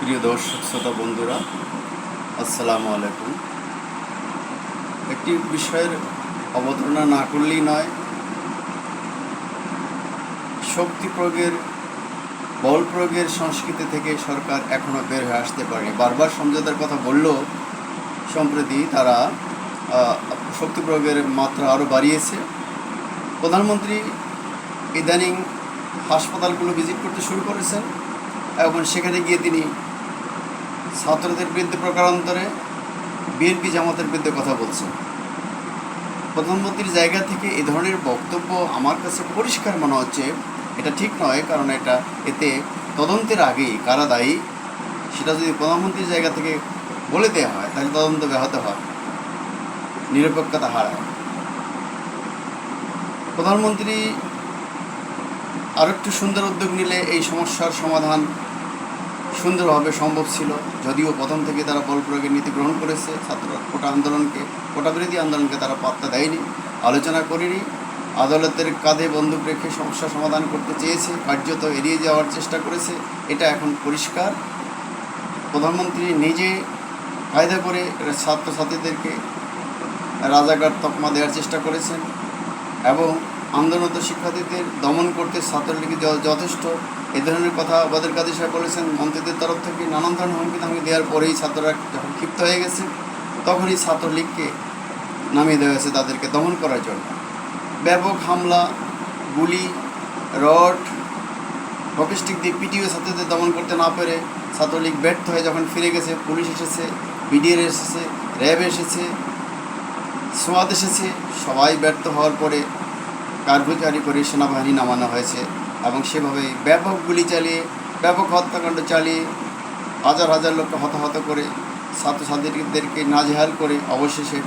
প্রিয় দর্শক, শ্রোতা, বন্ধুরা, আসসালামু আলাইকুম। একটি বিষয়ের অবতারণা না করলেই নয়, শক্তি প্রয়োগের, বল প্রয়োগের সংস্কৃতি থেকে সরকার এখনও বের হয়ে আসতে পারেনি। বারবার সমঝোতার কথা বললেও সম্প্রতি তারা শক্তি প্রয়োগের মাত্রা আরও বাড়িয়েছে। প্রধানমন্ত্রী ইদানিং হাসপাতালগুলো ভিজিট করতে শুরু করেছেন এবং সেখানে গিয়ে তিনি ছাত্রদের বিরুদ্ধে প্রকারান্তরে বিএনপি জামাতের বিরুদ্ধে কথা বলছে। প্রধানমন্ত্রীর জায়গা থেকে এ ধরনের বক্তব্য আমার কাছে পরিষ্কার মনে হচ্ছে। এটা ঠিক নয়, কারণ এটা এতে তদন্তের আগেই কারা দায়ী, সেটা যদি প্রধানমন্ত্রীর জায়গা থেকে বলে দেওয়া হয়, তাহলে তদন্ত ব্যাহত হয়, নিরপেক্ষতা হারায়। প্রধানমন্ত্রী আরও একটু সুন্দর উদ্যোগ নিলে এই সমস্যার সমাধান সুন্দরভাবে সম্ভব ছিল, যদিও প্রথম থেকে তারা বল প্রয়োগের নীতি গ্রহণ করেছে। ছাত্র কোটা আন্দোলনকে, কোটা বিরোধী আন্দোলনকে তারা পাত্তা দেয়নি, আলোচনা করেনি। আদালতের কাঁধে বন্দুক রেখে সমস্যা সমাধান করতে চেয়েছে, কার্যত এড়িয়ে যাওয়ার চেষ্টা করেছে। এটা এখন পরিষ্কার। প্রধানমন্ত্রী নিজে কায়দা করে ছাত্রছাত্রীদেরকে রাজাকার তকমা দেওয়ার চেষ্টা করেছেন এবং আন্দোলনত শিক্ষার্থীদের দমন করতে ছাত্রলীগ যথেষ্ট এ ধরনের কথা ওবাদের কাদের সাহেব বলেছেন, মন্ত্রীদের তরফ থেকে নানান ধরনের হুমকি ধামকি দেওয়ার পরেই ছাত্ররা যখন ক্ষিপ্ত হয়ে গেছে, তখনই ছাত্রলীগকে নামিয়ে দেওয়া হয়েছে তাদেরকে দমন করার জন্য। ব্যাপক হামলা, গুলি, রড হকিস্টিক দিয়ে পিটিও ছাত্রদের দমন করতে না পেরে ছাত্রলীগ ব্যর্থ হয়ে যখন ফিরে গেছে, পুলিশ এসেছে, বিডিআর এসেছে, র্যাব এসেছে, সোয়াদ এসেছে, সবাই ব্যর্থ হওয়ার পরে কার্যকারী করে সেনাবাহিনী নামানো হয়েছে। এবং সেভাবে ব্যাপক গুলি চালিয়ে, ব্যাপক হত্যাকাণ্ড চালিয়ে হাজার হাজার লোককে হতাহত করে, ছাত্রছাত্রীদেরকে নাজেহাল করে অবশেষে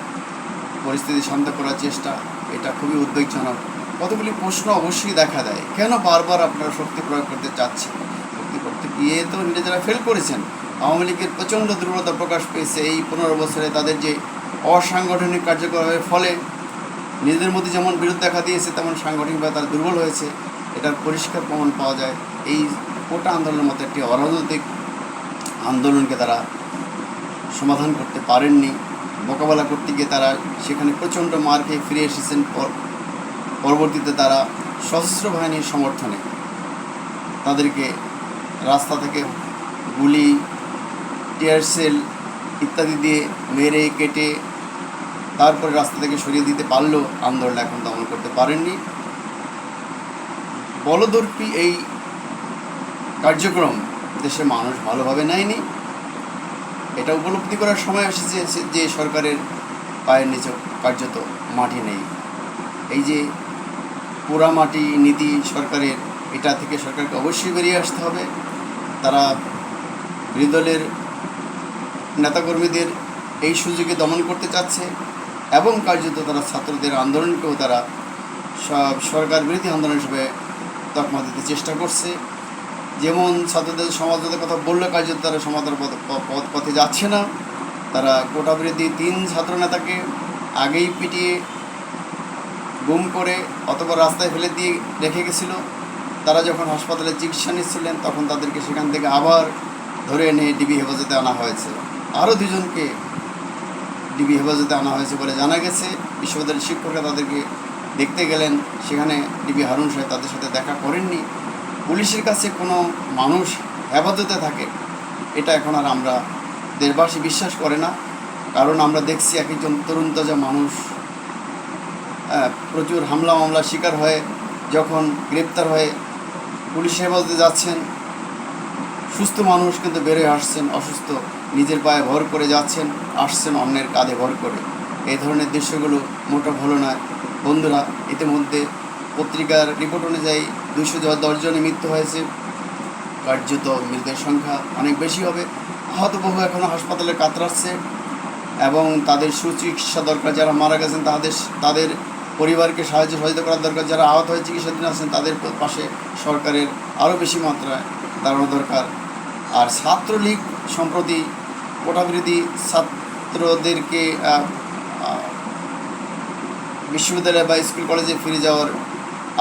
পরিস্থিতি শান্ত করার চেষ্টা, এটা খুবই উদ্বেগজনক। কতগুলি প্রশ্ন অবশ্যই দেখা দেয়। কেন বারবার আপনারা শক্তি প্রয়োগ করতে চাচ্ছেন? শক্তি করতে গিয়ে তো নিজেরা ফেল করেছেন। আওয়ামী লীগের প্রচণ্ড দুর্বলতা প্রকাশ পেয়েছে এই পনেরো বছরে তাদের যে অসাংগঠনিক কার্যকলাপের ফলে, নিজেদের মধ্যে যেমন বিরোধ দেখা দিয়েছে, তেমন সাংগঠনিকভাবে তারা দুর্বল হয়েছে। এটার পরিষ্কার প্রমাণ পাওয়া যায়। এই কোটা আন্দোলনের মতো একটি অরাজনৈতিক আন্দোলনকে তারা সমাধান করতে পারেননি। মোকাবেলা করতে গিয়ে তারা সেখানে প্রচণ্ড মার খেয়ে ফিরে এসেছেন। পর- পরবর্তীতে তারা সশস্ত্র বাহিনীর সমর্থনে তাদেরকে রাস্তা থেকে গুলি, টিয়ার সেল ইত্যাদি দিয়ে মেরে, কেটে তারপরে রাস্তা থেকে সরিয়ে দিতে পারলেও আন্দোলন এখন দমন করতে পারেননি। বলদর্পী এই কার্যক্রম দেশের মানুষ ভালোভাবে নেয়নি। এটা উপলব্ধি করার সময় এসেছে যে- সরকারের পায়ের নিচে কার্যত মাটি নেই। এই যে পোড়া মাটি নীতি সরকারের, এটা থেকে সরকারকে অবশ্যই বেরিয়ে আসতে হবে। তারা বিরোধী নেতাকর্মীদের এই সুযোগে দমন করতে চাচ্ছে এবং কার্যত তারা ছাত্রদের আন্দোলনকেও তারা সব সরকার বিরোধী আন্দোলন হিসেবে তকমা দিতে চেষ্টা করছে। যেমন ছাত্রদের সমাজের কথা বললে কার্যত তারা সমাধান পথ পথ যাচ্ছে না। তারা কোটা বিরোধী তিন ছাত্র নেতাকে আগেই পিটিয়ে গুম করে অথবা রাস্তায় ফেলে দিয়ে রেখে গেছিল। তারা যখন হাসপাতালে চিকিৎসা নিচ্ছিলেন, তখন তাদেরকে সেখান থেকে আবার ধরে এনে ডিবি হেফাজতে আনা হয়েছে। আরও দুজনকে ডিবি হেফাজতে আনা হয়েছে বলে জানা গেছে। বিশ্ববিদ্যালয়ের শিক্ষকরা তাদেরকে দেখতে গেলেন, সেখানে ডিবি হারুন সাহেব তাদের সাথে দেখা করেননি। পুলিশের কাছে কোনো মানুষ হেফাজতে থাকে, এটা এখন আর আমরা দেশবাসী বিশ্বাস করে না। কারণ আমরা দেখছি এক একজন তরুণ তাজা মানুষ প্রচুর হামলা মামলার শিকার হয়ে যখন গ্রেপ্তার হয়ে পুলিশ হেফাজতে যাচ্ছেন, সুস্থ মানুষ কিন্তু বেরোয় আসছেন, অসুস্থ নিজের পায়ে ভর করে যাচ্ছেন, আসছেন অন্যের কাঁধে ভর করে। এই ধরনের দৃশ্যগুলো মোটা ভালো নয়। বন্ধুরা, ইতিমধ্যে পত্রিকার রিপোর্ট অনুযায়ী দুশো দশজনের মৃত্যু হয়েছে। কার্যত মৃতের সংখ্যা অনেক বেশি হবে। আহত বহু এখনও হাসপাতালে কাতরাচ্ছে এবং তাদের সুচিকিৎসা দরকার, যারা মারা গেছেন তাদের তাদের পরিবারকে সাহায্য সহযোগিতা করার দরকার, যারা আহত হয়ে চিকিৎসাধীন আছেন তাদের পাশে সরকারের আরও বেশি মাত্রায় দাঁড়ানো দরকার। আর ছাত্রলীগ সম্প্রতি কোটাবৃদ্ধি ছাত্রদেরকে বিশ্ববিদ্যালয় বা স্কুল কলেজে ফিরে যাওয়ার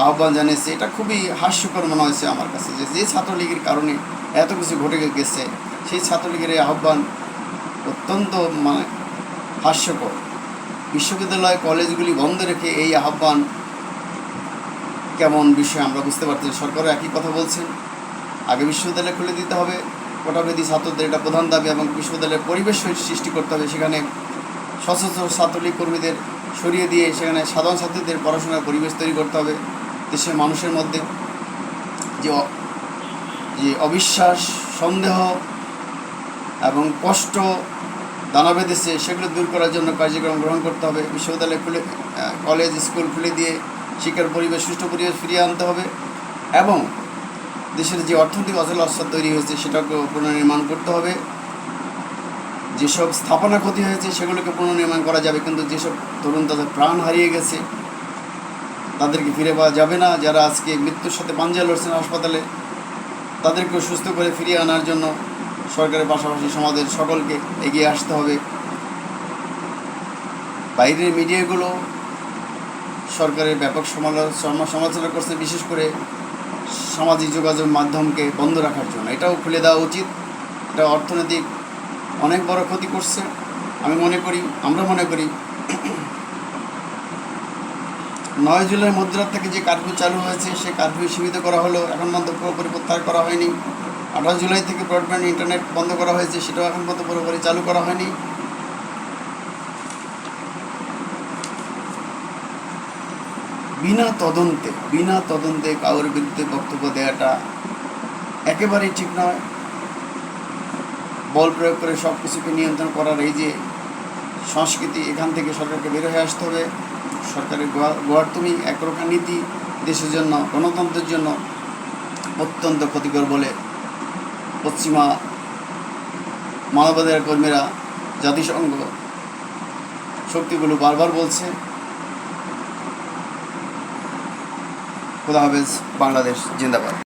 আহ্বান জানিয়েছে, এটা খুবই হাস্যকর মনে হয়েছে আমার কাছে যে যে ছাত্রলীগের কারণে এত কিছু ঘটে গেছে, সেই ছাত্রলীগের এই আহ্বান অত্যন্ত মানে হাস্যকর। বিশ্ববিদ্যালয় কলেজগুলি বন্ধ রেখে এই আহ্বান কেমন বিষয় আমরা বুঝতে পারছি সরকারও একই কথা বলছেন, আগে বিশ্ববিদ্যালয় খুলে দিতে হবে কোটাবেদি ছাত্রদের এটা প্রধান দাবি এবং বিশ্ববিদ্যালয়ের পরিবেশ সৃষ্টি করতে হবে। সেখানে সশস্ত্র ছাত্রলীগ কর্মীদের সরিয়ে দিয়ে সেখানে সাধারণ ছাত্রীদের পড়াশোনার পরিবেশ তৈরি করতে হবে দেশের মানুষের মধ্যে। যে যে অবিশ্বাস, সন্দেহ এবং কষ্ট দানা বেঁধেছে সেগুলো দূর করার জন্য কার্যক্রম গ্রহণ করতে হবে। বিশ্ববিদ্যালয় খুলে কলেজ, স্কুল খুলে দিয়ে শিক্ষার পরিবেশ, সুষ্ঠু পরিবেশ ফিরিয়ে আনতে হবে এবং দেশের যে অর্থনৈতিক অচল অবস্থা তৈরি হয়েছে সেটাকে পুনর্নির্মাণ করতে হবে। যেসব স্থাপনা ক্ষতি হয়েছে, সেগুলোকে পুনর্নির্মাণ করা যাবে, কিন্তু যেসব তরুণ তাদের প্রাণ হারিয়ে গেছে, তাদেরকে ফিরে পাওয়া যাবে না। যারা আজকে মৃত্যুর সাথে পাঞ্জা লড়ছেন হাসপাতালে তাদেরকে সুস্থ করে ফিরিয়ে আনার জন্য সরকারের পাশাপাশি সমাজের সকলকে এগিয়ে আসতে হবে। বাইরের মিডিয়াগুলো সরকারের ব্যাপক সমালোচনা সমালোচনা করছে, বিশেষ করে সামাজিক যোগাযোগ মাধ্যমকে বন্ধ রাখার জন্য। এটাও খুলে দেওয়া উচিত। এটা অর্থনৈতিক অনেক বড় ক্ষতি করছে। আমি মনে করি, আমরা মনে করি, নয় জুলাই মধ্যরাত থেকে যে কারফিউ চালু হয়েছে, সে কারফিউ সীমিত করা হলো। এখন পর্যন্ত পুরোপুরি প্রত্যাহার করা হয়নি। আঠাশ জুলাই থেকে ব্রডব্যান্ড ইন্টারনেট বন্ধ করা হয়েছে, সেটাও এখন পর্যন্ত পুরোপুরি চালু করা হয়নি। বিনা তদন্তে বিনা তদন্তে কারোর বিরুদ্ধে বক্তব্য দেওয়াটা একেবারেই ঠিক নয়। বল প্রয়োগ করে সব কিছুকে নিয়ন্ত্রণ করার এই যে সংস্কৃতি, এখান থেকে সরকারকে বের হয়ে আসতে হবে। সরকারের গোয়ার গোয়ার্তমি একরকম নীতি দেশের জন্য, গণতন্ত্রের জন্য অত্যন্ত ক্ষতিকর বলে পশ্চিমা মানবাধিকার কর্মীরা, জাতিসংঘ শক্তিগুলো বারবার বলছে। খোদা হাফেজ, বাংলাদেশ জিন্দাবাদ।